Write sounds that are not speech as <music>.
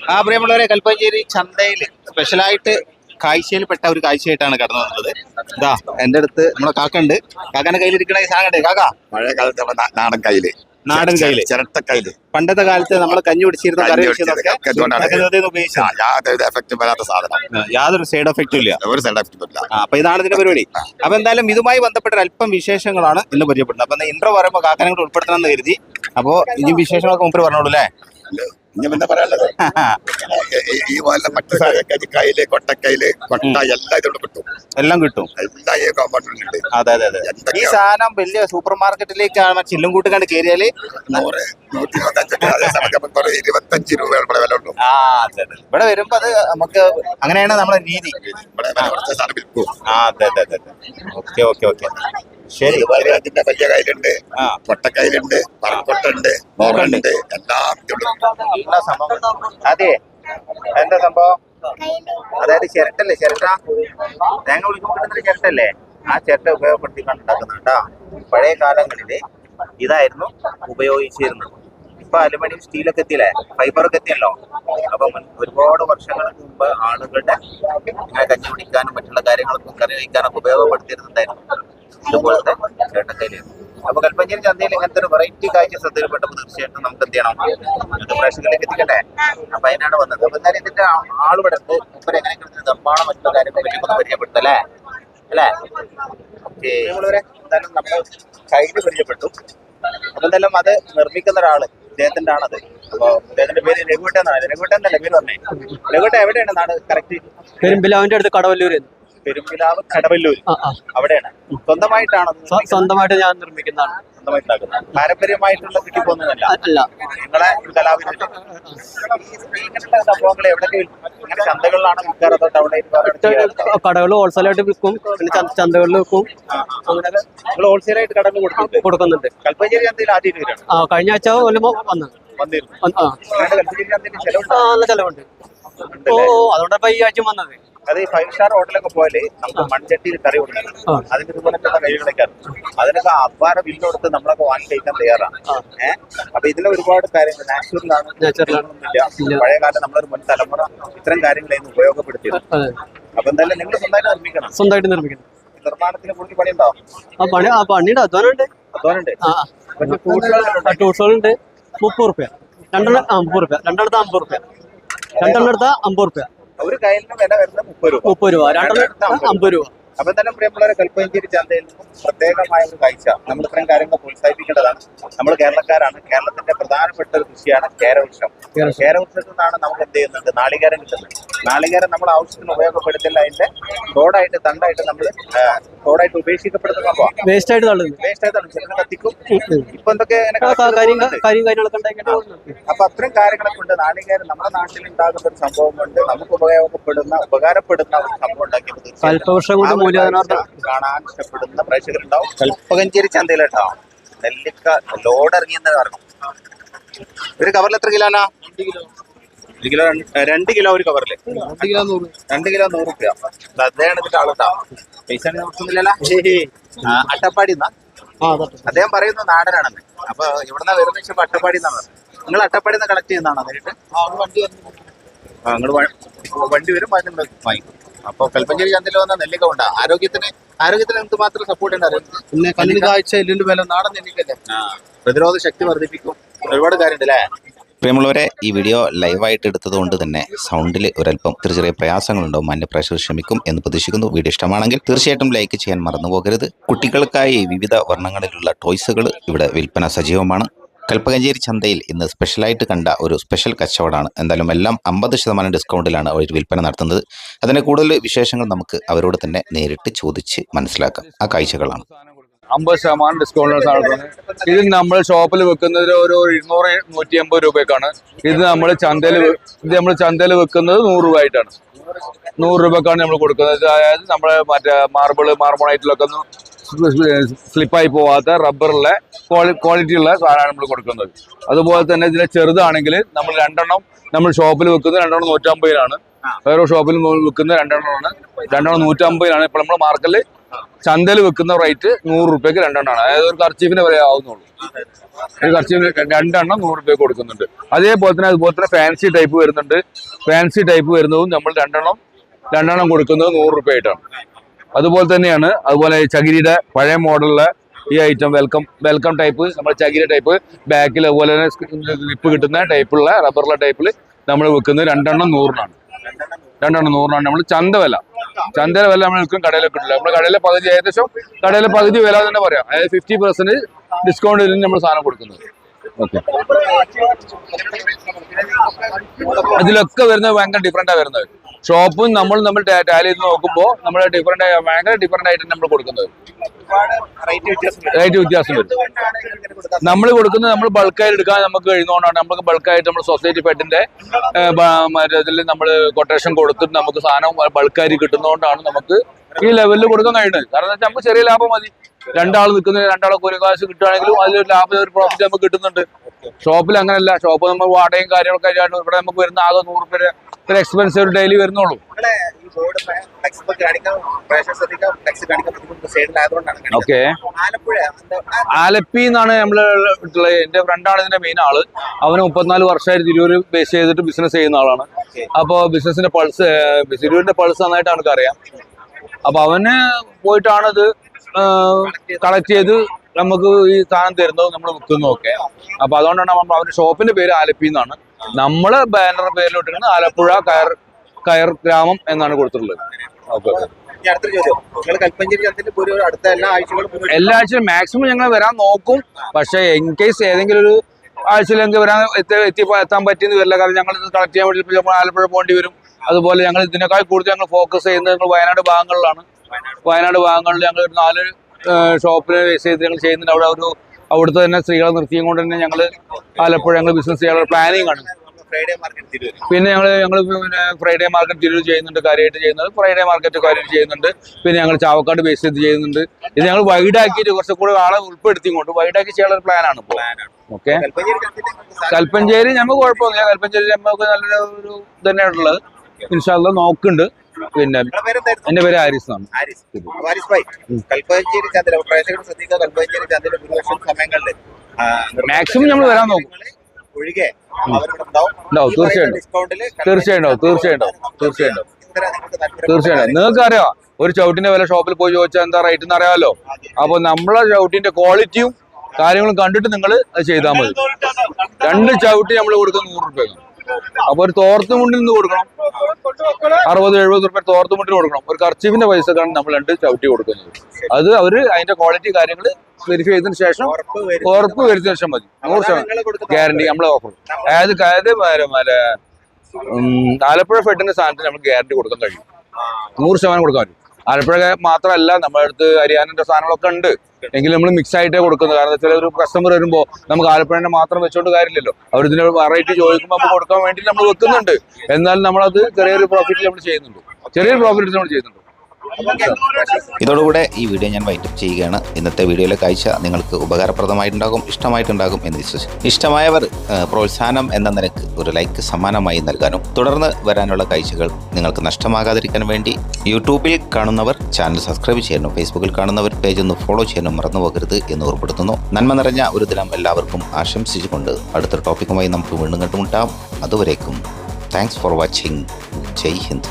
ആ പ്രിയമുള്ളവരെ കൽപ്പഞ്ചേരി ചന്തയിൽ സ്പെഷ്യലായിട്ട് കാഴ്ചയിൽപ്പെട്ട ഒരു കാഴ്ചയായിട്ടാണ് കടന്നു വന്നത്. ഇതാ എന്റെ അടുത്ത് നമ്മളെ കാക്കണ്ട് കാക്കാന്റെ കയ്യിലിരിക്കണ ഈ സാധനം കണ്ടേ കാക്ക? പഴയ കാലത്ത് നാടൻ കയ്യിൽ. നാടൻ കയ്യിൽ. ചിരട്ടക്കയ്യിൽ. പണ്ടത്തെ കാലത്ത് നമ്മൾ കഞ്ഞി പിടിച്ചിരുന്ന കറി യാതൊരു സൈഡ് എഫക്റ്റും ഇല്ല. ഒരു സൈഡ് എഫക്റ്റും ഇല്ല. അപ്പൊ ഇതാണ് ഇതിന്റെ പരിപാടി. അപ്പൊ എന്തായാലും ഇതുമായി ബന്ധപ്പെട്ട അല്പം വിശേഷങ്ങളാണ് ഇന്ന് പരിചയപ്പെടുന്നത്. അപ്പൊ ഇന്റർ പറയുമ്പോൾ കാക്കനെ കൂടെ ഉൾപ്പെടുത്തണം എന്ന് കരുതി. അപ്പോ ഇനി വിശേഷങ്ങളൊക്കെ മുമ്പ് പറഞ്ഞോളൂ അല്ലേ? ഇനി പിന്നെ പറയാനുള്ളത് <laughs> ഈ- വല്ല പോലെ മറ്റു സാധനക്കാര് കയ്യിൽ കൊട്ടക്കയിൽ കൊട്ട എല്ലാം ഇതോട് കിട്ടും. എല്ലാം കിട്ടും. എല്ലാം ഈ കോമ്പൗണ്ടിലുണ്ട് അതെ അതെ അതെ. ഈ സാധനം വലിയ സൂപ്പർ മാർക്കറ്റിലേക്കാണ് ചില്ലും കൂട്ട് കണ്ട് കയറിയാൽ നൂറ് നൂറ്റി ഇരുപത്തഞ്ചൊക്കെ ഇരുപത്തഞ്ച് രൂപ ഇവിടെ വില ഉള്ളൂ. ആ അതെ അതെ. ഇവിടെ വരുമ്പോ അത് നമുക്ക് അങ്ങനെയാണ് നമ്മുടെ രീതി. ഇവിടെ വില സാധനം വിൽക്കും. ആ അതെ അതെ അതെ. Okay okay okay. ശരി അതിന്റെ വലിയ കയ്യിലുണ്ട് പൊട്ടക്കയ്യിലുണ്ട് പറക്കൊട്ടുണ്ട് മോറുണ്ട് എല്ലാം അതെ. എന്താ സംഭവം? അതായത് ചിരട്ടല്ലേ ചിരട്ട? തേങ്ങ വിളിക്കുമ്പോൾ കിട്ടുന്ന ചിരട്ടല്ലേ? ആ ചിരട്ട ഉപയോഗപ്പെടുത്തി കണ്ടുണ്ടാക്കുന്നുണ്ടാ പഴയ കാലങ്ങളിൽ ഇതായിരുന്നു ഉപയോഗിച്ചിരുന്നത്. ഇപ്പൊ അലുമിനിയം സ്റ്റീലൊക്കെ എത്തിയില്ലേ? ഫൈബറൊക്കെ എത്തിയല്ലോ? അപ്പൊ ഒരുപാട് വർഷങ്ങൾക്ക് മുമ്പ് ആളുകളുടെ ഇങ്ങനെ കഞ്ഞി കുടിക്കാനും മറ്റുള്ള കാര്യങ്ങൾക്കും കറി വയ്ക്കാനൊക്കെ ഉപയോഗപ്പെടുത്തിയിരുന്നുണ്ടായിരുന്നു. ഇതുപോലത്തെ ചേട്ടക്കയിലേക്ക് അപ്പൊ കൽപ്പഞ്ചേരി ചന്തയിൽ ഇങ്ങനത്തെ ഒരു വെറൈറ്റി കാഴ്ച ശ്രദ്ധയിൽപ്പെട്ടപ്പോൾ തീർച്ചയായിട്ടും നമുക്ക് എന്ത് ചെയ്യണം? ഇത് പ്രേക്ഷകരിലേക്ക് എത്തിക്കട്ടെ? അപ്പൊ അതിനാണ് വന്നത്. അപ്പൊ എന്തായാലും ഇതിന്റെ ആ- ആളിവിടെ ഉണ്ട് ഇപ്പൊ എങ്ങനെ നിർമ്മാണം മറ്റുള്ള കാര്യങ്ങളെ പറ്റി ഒന്ന് പരിചയപ്പെട്ടു അല്ലേ? ഓക്കെ. എന്തായാലും നമ്മൾ കയ്യിൽ പരിചയപ്പെട്ടു. അപ്പൊ എന്തായാലും അത് നിർമ്മിക്കുന്ന ഒരാൾ ഇദ്ദേഹത്തിന്റെ ആണത് അപ്പൊ ഇദ്ദേഹത്തിന്റെ പേര് രഘുവേട്ടൻ എന്നാണ്. രഘുവേട്ടൻ പേര് പറഞ്ഞേ? രഘുവേട്ടൻ എവിടെയാണ് നാട്? കറക്റ്റ് പെരുമ്പിലാവിന്റെ അടുത്ത് കടവല്ലൂര്. പെരുമ്പിലാവ് കടവല്ലൂർ. അവിടെയാണ്. സ്വന്തമായിട്ടാണ് സ്വന്തമായിട്ട് ഞാൻ നിർമ്മിക്കുന്നതാണ്. സ്വന്തമായിട്ടുണ്ടാക്കുന്നത്? പാരമ്പര്യമായിട്ടുള്ള കിട്ടിപ്പോന്നല്ല അല്ല. നിങ്ങളെ കലാവിരുദ്ധ ഇങ്ങനത്തെ സംഭവങ്ങൾ എവിടെയൊക്കെ വിൽക്കും? ഇങ്ങനെ ചന്തകളിലാണ് വിൽക്കാറ്? അതോ അവിടെ കടകൾ ഹോൾസെയിലായിട്ട് വിൽക്കും. പിന്നെ ചന്ത- ചന്തകളിൽ വിൽക്കും. അങ്ങനെ നിങ്ങൾ ഹോൾസെയിലായിട്ട് കടകൾ കൊടുക്കുന്നുണ്ട് കൊടുക്കുന്നുണ്ട്. കൽപ്പഞ്ചേരി ചന്തയിൽ ആദ്യം ആ കഴിഞ്ഞ ആഴ്ച വന്ന്. വന്നിരുന്നു. ആ. നല്ല ചെലവുണ്ട്. ഓ അതുകൊണ്ടപ്പോ ഈ ആഴ്ച വന്നത്. അത് ഈ ഫൈവ് സ്റ്റാർ ഹോട്ടലൊക്കെ പോയാൽ നമുക്ക് മൺചട്ടിയിൽ കറി കൊടുക്കണം ആ. അതിന്റെ ഇതുപോലത്തെ കൈകളൊക്കെ അതിനൊക്കെ അപാര ബില്ല് കൊടുത്ത് നമ്മളൊക്കെ വാങ്ങി കഴിക്കാൻ തയ്യാറാണ്. ഏഹ് അപ്പൊ ഇതിലെ ഒരുപാട് കാര്യങ്ങൾ നാച്ചുറലാണ്. ഇല്ല. പഴയ കാലം നമ്മളൊരു മുൻ തലമുറ ഇത്തരം കാര്യങ്ങളായിരുന്നു ഉപയോഗപ്പെടുത്തിയത്. അപ്പൊ എന്തായാലും നിങ്ങൾ സ്വന്തമായിട്ട് നിർമ്മിക്കണം. സ്വന്തമായിട്ട് നിർമ്മിക്കണം. നിർമ്മാണത്തിന് കൂടുതൽ പണിയുണ്ടോ? ആ പണി ആ പണിയുടെ അധ്വാനുണ്ട് അധ്വാനുണ്ട് ടൂൾസുകളുണ്ട് മുപ്പത് റുപ്യ. രണ്ടെണ്ണം ആ മുപ്പത് റുപ്യ. രണ്ടെണ്ണത്ത് അമ്പത് റുപ്യ. രണ്ടെണ്ണം എടുത്താൽ അമ്പത് റുപ്യ. ഒരു കയലിന് വില വരുന്നത് മുപ്പത് രൂപ. മുപ്പത് രൂപ. രണ്ടെണ്ണം അമ്പത് രൂപ. അപ്പൊ തന്നെ പ്രിയമുള്ളവരെ കൽപ്പഞ്ചേരി ചന്തയിൽ പ്രത്യേകമായ ഒരു കാഴ്ച. നമ്മൾ ഇത്രയും കാര്യങ്ങൾ പ്രോത്സാഹിപ്പിക്കേണ്ടതാണ്. നമ്മൾ കേരളക്കാരാണ്. കേരളത്തിന്റെ പ്രധാനപ്പെട്ട ഒരു കൃഷിയാണ് കേരവൃക്ഷം. കേരവൃക്ഷം. കേരവൃക്ഷത്തിൽ നിന്നാണ് നമ്മൾ എന്ത് ചെയ്യുന്നുണ്ട് നാളികേരം കിട്ടുന്നത്. നാളികേരം നമ്മൾ ആവശ്യത്തിന് ഉപയോഗപ്പെടുത്തില്ല. അതിന്റെ തോടായിട്ട് തണ്ടായിട്ട് നമ്മൾ തോടായിട്ട് ഉപേക്ഷിക്കപ്പെടുന്ന സംഭവം വേസ്റ്റ് ആയിട്ട് വേസ്റ്റ് ആയിട്ടാണ് ചിലത് കത്തിക്കും. ഇപ്പൊ എന്തൊക്കെ ഇങ്ങനെ ആ, ക- കരിയും കത്തിക്കുന്നത് കരിയും കാര്യങ്ങളൊക്കെ ഉണ്ടാക്കിയിട്ട് അപ്പൊ അത്തരം കാര്യങ്ങളെ കൊണ്ട് നാളികേരം നമ്മുടെ നാട്ടിൽ ഉണ്ടാകുന്ന ഒരു സംഭവം കൊണ്ട് നമുക്ക് ഉപയോഗപ്പെടുന്ന ഉപകാരപ്പെടുന്ന ഒരു സംഭവം ഉണ്ടാക്കിയത് കാണാൻ ഇഷ്ടപ്പെടുന്ന പ്രേക്ഷകരുണ്ടാവും. കൽപ്പകഞ്ചേരി ചന്തയിലട്ടോ നെല്ലിക്ക ലോഡ് ഇറങ്ങിയെന്ന് കാരണം ഒരു കവറിൽ എത്ര കിലോനാ ഒരു കിലോ രണ്ട്- കിലോ ഒരു കവറിൽ രണ്ട് കിലോ നൂറ്. രൂപ അദ്ദേഹം ഇതിന്റെ ആളുണ്ടാ പൈസ നോക്കുന്നില്ലല്ലോ അട്ടപ്പാടി അദ്ദേഹം പറയുന്നത് നാടനാണെന്ന്. അപ്പൊ ഇവിടുന്ന് വരുന്ന വെച്ചപ്പോ അട്ടപ്പാടി എന്നാണ് നിങ്ങൾ അട്ടപ്പാടി നിന്ന് കളക്ട് ചെയ്യുന്നതാണോ നേരിട്ട്? നിങ്ങൾ വണ്ടി വരും അതിന് വാങ്ങിക്കും അപ്പൊ കൽപ്പഞ്ചേരി ചന്തയിൽ വന്ന നെല്ലിക്ക ഉണ്ട് ആരോഗ്യത്തിന് ആരോഗ്യത്തിന് എന്ത് മാത്രം സപ്പോർട്ട് ഉണ്ടായിരുന്നു പിന്നെ കാഴ്ച എല്ലിന്റെ വില നാടൻ നെല്ലിക്കല്ലേ പ്രതിരോധ ശക്തി വർദ്ധിപ്പിക്കും. ഒരുപാട് കാര്യമുണ്ട് അല്ലേ? പ്രിയമുള്ളവരെ ഈ വീഡിയോ ലൈവായിട്ട് എടുത്തതുകൊണ്ട് തന്നെ സൗണ്ടിൽ ഒരല്പം ചെറിയ ചെറിയ പ്രയാസങ്ങളുണ്ടാവും മാന്യ പ്രേക്ഷകർ ക്ഷമിക്കും എന്ന് പ്രതീക്ഷിക്കുന്നു. വീഡിയോ ഇഷ്ടമാണെങ്കിൽ തീർച്ചയായിട്ടും ലൈക്ക് ചെയ്യാൻ മറന്നു പോകരുത്. കുട്ടികൾക്കായി വിവിധ വർണങ്ങളിലുള്ള ടോയ്സുകൾ ഇവിടെ വിൽപ്പന സജീവമാണ്. കൽപ്പകഞ്ചേരി ചന്തയിൽ ഇന്ന് സ്പെഷ്യലായിട്ട് കണ്ട ഒരു സ്പെഷ്യൽ കച്ചവടമാണ്. എന്തായാലും എല്ലാം അമ്പത് ശതമാനം ഡിസ്കൗണ്ടിലാണ് അവർ വിൽപ്പന നടത്തുന്നത്. അതിന് കൂടുതൽ വിശേഷങ്ങൾ നമുക്ക് അവരോട് തന്നെ നേരിട്ട് ചോദിച്ച് മനസ്സിലാക്കാം. ആ കാഴ്ചകളാണ്. അമ്പത് ശതമാനം ഡിസ്കൗണ്ട് സാധനം. ഇത് നമ്മൾ ഷോപ്പിൽ വെക്കുന്നത് ഒരു ഇരുന്നൂറ് നൂറ്റി അമ്പത് രൂപയ്ക്കാണ്. ഇത് നമ്മൾ ചന്തയിൽ ഇത് നമ്മൾ ചന്തയിൽ വെക്കുന്നത് നൂറ് രൂപ ആയിട്ടാണ്. നൂറ് രൂപക്കാണ് നമ്മൾ കൊടുക്കുന്നത്. അതായത് നമ്മുടെ മറ്റേ മാർബിൾ മാർബോണൈറ്റിലൊക്കെ ഒന്നും സ്ലിപ്പായി പോവാത്ത റബ്ബറിലെ ക്വാളിറ്റി ഉള്ള സാധനമാണ് നമ്മൾ കൊടുക്കുന്നത്. അതുപോലെ തന്നെ ഇതിലെ ചെറുതാണെങ്കിൽ നമ്മൾ രണ്ടെണ്ണം നമ്മൾ ഷോപ്പിൽ വെക്കുന്നത് രണ്ടെണ്ണം നൂറ്റമ്പതിലാണ്. വേറെ ഷോപ്പിൽ വെക്കുന്നത് രണ്ടെണ്ണമാണ്. രണ്ടെണ്ണം നൂറ്റമ്പതിലാണ്. ഇപ്പോൾ നമ്മൾ മാർക്കറ്റിൽ ചന്തയിൽ വെക്കുന്ന റേറ്റ് നൂറ് റുപ്യക്ക് രണ്ടെണ്ണമാണ് അതായത് ഒരു കർച്ചീഫിന് വരെ ആവുന്നുള്ളൂ. ഒരു കർച്ചീഫിന് രണ്ടെണ്ണം നൂറ് റുപ്യക്ക് കൊടുക്കുന്നുണ്ട്. അതേപോലെ തന്നെ അതുപോലെ തന്നെ ഫാൻസി ടൈപ്പ് വരുന്നുണ്ട്. ഫാൻസി ടൈപ്പ് വരുന്നതും നമ്മൾ രണ്ടെണ്ണം രണ്ടെണ്ണം കൊടുക്കുന്നത് നൂറ് റുപ്യ ആയിട്ടാണ് അതുപോലെ തന്നെയാണ് അതുപോലെ ചകിരിയുടെ പഴയ മോഡലിലെ ഈ ഐറ്റം വെൽക്കം വെൽക്കം ടൈപ്പ് നമ്മൾ ചകിരി ടൈപ്പ് ബാക്കിൽ അതുപോലെ തന്നെ ഗ്രിപ്പ് കിട്ടുന്ന ടൈപ്പുള്ള റബ്ബറുള്ള ടൈപ്പിൽ നമ്മൾ വെക്കുന്നത് രണ്ടെണ്ണം നൂറിനാണ്. രണ്ടെണ്ണം നൂറിനാണ്. നമ്മൾ ചന്ത വില ചന്തയിലെ വില നമ്മൾ വിൽക്കും കടയിലൊക്കെ കിട്ടില്ല നമ്മുടെ കടയിലെ പകുതി ഏകദേശം കടയിലെ പകുതി വില തന്നെ പറയാം. അതായത് ഫിഫ്റ്റി പെർസെന്റ് ഡിസ്കൗണ്ട് ഇതിന് നമ്മൾ സാധനം കൊടുക്കുന്നത്. ഓക്കെ. അതിലൊക്കെ വരുന്നത് ഭയങ്കര ഡിഫറെന്റാ വരുന്നത്. ഷോപ്പും നമ്മൾ നമ്മൾ ടാലി ചെയ്ത് നോക്കുമ്പോൾ നമ്മൾ ഡിഫറെന്റ് ഭയങ്കര ഡിഫറെന്റ് ആയിട്ട് നമ്മൾ കൊടുക്കുന്നത്. റേറ്റ് വ്യത്യാസം വരും. നമ്മൾ കൊടുക്കുന്നത് നമ്മൾ ബൾക്കായിട്ട് എടുക്കാൻ നമുക്ക് കഴിയുന്നതുകൊണ്ടാണ് നമുക്ക് ബൾക്കായിട്ട് നമ്മൾ സൊസൈറ്റി പെറ്റിന്റെ മറ്റേ നമ്മൾ കൊട്ടേഷൻ കൊടുത്തിട്ട് നമുക്ക് സാധനം ബൾക്കായിട്ട് കിട്ടുന്നതുകൊണ്ടാണ് നമുക്ക് ഈ ലെവലിൽ കൊടുക്കാൻ കഴിയുന്നത് കാരണം വെച്ചാൽ നമുക്ക് ചെറിയ ലാഭം മതി. രണ്ടാൾ നിൽക്കുന്ന രണ്ടാളെ ഒരു കാശ് കിട്ടുകയാണെങ്കിലും അതിലൊരു ലാഭം ഒരു പ്രോഫിറ്റ് നമുക്ക് കിട്ടുന്നുണ്ട്. ഷോപ്പിൽ അങ്ങനെയല്ല ഷോപ്പ് നമ്മൾ വാടകയും കാര്യങ്ങളൊക്കെ ആയിട്ട് ഇവിടെ നമുക്ക് വരുന്ന ആകെ നൂറ് രൂപ ഇത്ര എക്സ്പെൻസ് ഒരു ഡെയിലി വരുന്നുള്ളൂ. ഓക്കെ ആലപ്പി എന്നാണ് നമ്മൾ എന്റെ ഫ്രണ്ടാണ് ഇതിന്റെ മെയിൻ ആൾ. അവന് മുപ്പത്തിനാല് വർഷമായിട്ട് തിരൂര് ബേസ് ചെയ്തിട്ട് ബിസിനസ് ചെയ്യുന്ന ആളാണ്. അപ്പൊ ബിസിനസിന്റെ പൾസ് തിരൂരിന്റെ പൾസ് നന്നായിട്ട് അവനക്ക് അറിയാം അപ്പൊ അവന് പോയിട്ടാണത് കളക്ട് ചെയ്ത് നമുക്ക് ഈ സാധനം തരുന്നത് നമ്മൾ വിൽക്കുന്നതൊക്കെ അപ്പൊ അതുകൊണ്ടാണ് നമ്മൾ അവന്റെ ഷോപ്പിന്റെ പേര് ആലപ്പി എന്നാണ്. നമ്മൾ ബാനർ പേരിലിട്ടിരുന്നത് ആലപ്പുഴ കയർ കയർ ഗ്രാമം എന്നാണ് കൊടുത്തിട്ടുള്ളത്. ഓക്കെ. എല്ലാ ആഴ്ചയും മാക്സിമം ഞങ്ങൾ വരാൻ നോക്കും. പക്ഷെ ഇൻ കേസ് ഏതെങ്കിലും ഒരു ആഴ്ചയിൽ ആഴ്ചയിലെങ്കിൽ വരാൻ എത്തി എത്തിയപ്പോൾ എത്താൻ പറ്റിയെന്ന് വരില്ല. കാരണം ഞങ്ങൾ കളക്ട് ചെയ്യാൻ വേണ്ടി ആലപ്പുഴ പോകേണ്ടി വരും. അതുപോലെ ഞങ്ങൾ ഇതിനേക്കാൾ കൂടുതൽ ഞങ്ങൾ ഫോക്കസ് ചെയ്യുന്നത് ഞങ്ങൾ വയനാട് ഭാഗങ്ങളിലാണ്. വയനാട് ഭാഗങ്ങളിൽ ഞങ്ങൾ ഒരു നാല് ഷോപ്പിൽ ബേസ് ചെയ്ത് ഞങ്ങൾ ചെയ്യുന്നുണ്ട്. അവിടെ ഒരു അവിടുത്തെ തന്നെ സ്ത്രീകളെ നിർത്തിയും കൊണ്ട് തന്നെ ഞങ്ങൾ ആലപ്പുഴ ഞങ്ങൾ ബിസിനസ് ചെയ്യാനുള്ള പ്ലാനിങ് ആണ്. Friday market Tirur. പിന്നെ ഞങ്ങൾ ഞങ്ങൾ പിന്നെ ഫ്രൈഡേ മാർക്കറ്റ് തിരൂർ ചെയ്യുന്നുണ്ട് കാര്യമായിട്ട് ചെയ്യുന്നത്. ഫ്രൈഡേ മാർക്കറ്റ് കാര്യമായിട്ട് ചെയ്യുന്നുണ്ട്. പിന്നെ ഞങ്ങൾ ചാവക്കാട് ബേസ് ചെയ്ത് ചെയ്യുന്നുണ്ട്. ഇത് ഞങ്ങൾ വൈഡാക്കിയിട്ട് കുറച്ചും കൂടെ ആളെ ഉൾപ്പെടുത്തിക്കൊണ്ട് വൈഡാക്കി ചെയ്യാനുള്ള ഒരു പ്ലാനാണ് ഇപ്പോൾ ഓക്കെ കൽപ്പഞ്ചേരി ഞമ്മക്ക് നമുക്ക് കുഴപ്പമൊന്നുമില്ല. കൽപ്പഞ്ചേരി നമുക്ക് നല്ലൊരു ഒരു തന്നെയായിട്ടുള്ളത് ഇൻഷാല്ല നോക്കുന്നുണ്ട്. പിന്നെ എന്റെ പേര് ഹാരിസ് ആണ് മാക്സിമം നമ്മൾ വരാൻ നോക്കും. ഉണ്ടാവും. തീർച്ചയായിട്ടും. തീർച്ചയായിട്ടും പറയുന്ന തീർച്ചയായും ഡിസ്കൗണ്ടിൽ തീർച്ചയായും ഉണ്ടാവും, തീർച്ചയായും ഉണ്ടാവും, തീർച്ചയായും നിങ്ങൾക്ക് അറിയാം ഒരു ചവിട്ടിന്റെ വില ഷോപ്പിൽ പോയി ചോദിച്ചാൽ എന്താ റേറ്റ് എന്ന് അറിയാമല്ലോ? അപ്പൊ നമ്മളെ ചവിട്ടിന്റെ ക്വാളിറ്റിയും കാര്യങ്ങളും കണ്ടിട്ട് നിങ്ങൾ അത് ചെയ്താൽ മതി. രണ്ട് ചവിട്ടി നമ്മൾ കൊടുക്കുന്ന നൂറ് രൂപ അപ്പൊ ഒരു തോർത്ത് മുണ്ടിൽ നിന്ന് കൊടുക്കണം. അറുപത് എഴുപത് റുപ്യ തോർത്ത് മുണ്ടിന് കൊടുക്കണം. ഒരു കർച്ചീഫിന്റെ പൈസക്കാണ് നമ്മൾ രണ്ട് ചവിട്ടി കൊടുക്കുന്നത്. അത് അവർ അതിന്റെ ക്വാളിറ്റി കാര്യങ്ങൾ വെരിഫൈ ചെയ്തതിനു ശേഷം ഉറപ്പ് വരും. ഉറപ്പ് വരുത്തിയ ശേഷം മതി. നൂറ് ശതമാനം ഗ്യാരണ്ടി നമ്മളെ ഓഫർ അതായത് അതായത് മറ്റേ- ആലപ്പുഴ ഫെഡിന്റെ സാധനത്തിന് നമ്മൾ ഗ്യാരണ്ടി കൊടുക്കാൻ കഴിയും. നൂറ് ശതമാനം കൊടുക്കാൻ പറ്റും. ആലപ്പുഴ മാത്രമല്ല നമ്മുടെ അടുത്ത് ഹരിയാനന്റെ സാധനങ്ങളൊക്കെ ഉണ്ട്. എങ്കിലും നമ്മൾ മിക്സ് ആയിട്ടേ കൊടുക്കുന്നത്. കാരണം വെച്ചാൽ ഒരു കസ്റ്റമർ വരുമ്പോൾ നമുക്ക് ആലപ്പുഴേനെ മാത്രം വെച്ചോണ്ട് കാര്യമില്ലല്ലോ. അവർ ഇതിന് വെറൈറ്റി ചോദിക്കുമ്പോൾ നമുക്ക് കൊടുക്കാൻ വേണ്ടി നമ്മൾ വെക്കുന്നുണ്ട്. എന്നാലും നമ്മളത് ചെറിയൊരു പ്രോഫിറ്റിൽ നമ്മൾ ചെയ്യുന്നുണ്ട്. ചെറിയൊരു പ്രോഫിറ്റ് നമ്മൾ ചെയ്യുന്നുണ്ട്. ഇതോടുകൂടെ ഈ വീഡിയോ ഞാൻ വൈൻഡപ്പ് ചെയ്യുകയാണ്. ഇന്നത്തെ വീഡിയോയിലെ കാഴ്ച നിങ്ങൾക്ക് ഉപകാരപ്രദമായിട്ടുണ്ടാകും ഇഷ്ടമായിട്ടുണ്ടാകും എന്ന് വിശ്വസിക്കുന്നു. ഇഷ്ടമായവർ പ്രോത്സാഹനം എന്ന നിലയ്ക്ക് ഒരു ലൈക്ക് സമ്മാനമായി നൽകാനും തുടർന്ന് വരാനുള്ള കാഴ്ചകൾ നിങ്ങൾക്ക് നഷ്ടമാകാതിരിക്കാൻ വേണ്ടി യൂട്യൂബിൽ കാണുന്നവർ ചാനൽ സബ്സ്ക്രൈബ് ചെയ്യാനും ഫേസ്ബുക്കിൽ കാണുന്നവർ പേജ് ഒന്ന് ഫോളോ ചെയ്യാനും മറന്നുപോകരുത് എന്ന് ഓർപ്പെടുത്തുന്നു നന്മ നിറഞ്ഞ ഒരു ദിനം എല്ലാവർക്കും ആശംസിച്ചുകൊണ്ട് അടുത്ത ടോപ്പിക്കുമായി നമുക്ക് വീണ്ടും കണ്ടുമുട്ടാം. അതുവരേക്കും thanks for watching Jai Hind.